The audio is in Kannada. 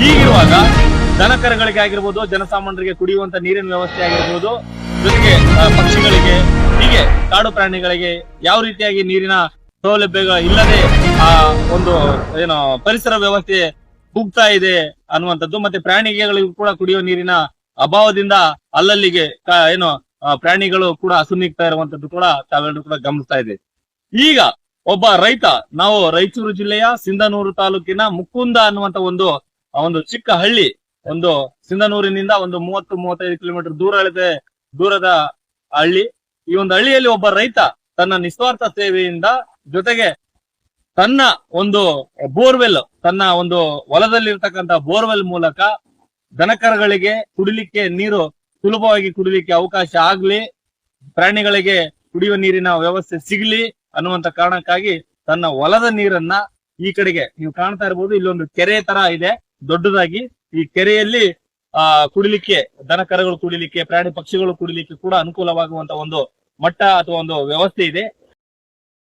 ಹೀಗಿರುವಾಗ ದನಕರಗಳಿಗೆ ಆಗಿರ್ಬೋದು ಜನಸಾಮಾನ್ಯರಿಗೆ ಕುಡಿಯುವಂತ ನೀರಿನ ವ್ಯವಸ್ಥೆ ಆಗಿರ್ಬೋದು, ಜೊತೆಗೆ ಪಕ್ಷಿಗಳಿಗೆ, ಹೀಗೆ ಕಾಡು ಪ್ರಾಣಿಗಳಿಗೆ ಯಾವ ರೀತಿಯಾಗಿ ನೀರಿನ ಸೌಲಭ್ಯಗಳು ಇಲ್ಲದೆ, ಆ, ಒಂದು, ಏನು, ಪರಿಸರ ವ್ಯವಸ್ಥೆ ಕುಗ್ತಾ ಇದೆ ಅನ್ನುವಂಥದ್ದು, ಮತ್ತೆ ಪ್ರಾಣಿಗಳಿಗೂ ಕೂಡ ಕುಡಿಯುವ ನೀರಿನ ಅಭಾವದಿಂದ ಅಲ್ಲಲ್ಲಿಗೆ ಏನು ಪ್ರಾಣಿಗಳು ಕೂಡ ಅಸುನಿಗ್ತಾ ಇರುವಂತದ್ದು ಕೂಡ ತಾವೆಲ್ಲರೂ ಕೂಡ ಗಮನಿಸ್ತಾ ಇದೆ. ಈಗ ಒಬ್ಬ ರೈತ, ನಾವು ರಾಯಚೂರು ಜಿಲ್ಲೆಯ ಸಿಂಧನೂರು ತಾಲೂಕಿನ ಮುಕುಂದ ಅನ್ನುವಂತ ಒಂದು ಒಂದು ಚಿಕ್ಕ ಹಳ್ಳಿ, ಒಂದು ಸಿಂಧನೂರಿನಿಂದ ಒಂದು ಮೂವತ್ತು, ಮೂವತ್ತೈದು ಕಿಲೋಮೀಟರ್ ದೂರ ಇಳಿದೆ, ದೂರದ ಹಳ್ಳಿ. ಈ ಒಂದು ಹಳ್ಳಿಯಲ್ಲಿ ಒಬ್ಬ ರೈತ ತನ್ನ ನಿಸ್ವಾರ್ಥ ಸೇವೆಯಿಂದ ಜೊತೆಗೆ ತನ್ನ ಒಂದು ಬೋರ್ವೆಲ್, ತನ್ನ ಒಂದು ಹೊಲದಲ್ಲಿರ್ತಕ್ಕಂಥ ಬೋರ್ವೆಲ್ ಮೂಲಕ ದನಕರಗಳಿಗೆ ಕುಡಿಲಿಕ್ಕೆ ನೀರು ಸುಲಭವಾಗಿ ಕುಡಿಲಿಕ್ಕೆ ಅವಕಾಶ ಆಗ್ಲಿ, ಪ್ರಾಣಿಗಳಿಗೆ ಕುಡಿಯುವ ನೀರಿನ ವ್ಯವಸ್ಥೆ ಸಿಗ್ಲಿ ಅನ್ನುವಂತ ಕಾರಣಕ್ಕಾಗಿ ತನ್ನ ಹೊಲದ ನೀರನ್ನ ಈ ಕಡೆಗೆ ನೀವು ಕಾಣ್ತಾ ಇರ್ಬೋದು. ಇಲ್ಲೊಂದು ಕೆರೆ ತರ ಇದೆ. ದೊಡ್ಡದಾಗಿ ಈ ಕೆರೆಯಲ್ಲಿ, ಆ, ಕುಡಿಲಿಕ್ಕೆ, ದನ ಕರಗಳು ಕುಡಿಲಿಕ್ಕೆ, ಪ್ರಾಣಿ ಪಕ್ಷಿಗಳು ಕುಡಿಲಿಕ್ಕೆ ಕೂಡ ಅನುಕೂಲವಾಗುವಂತ ಒಂದು ಮಟ್ಟ ಅಥವಾ ಒಂದು ವ್ಯವಸ್ಥೆ ಇದೆ.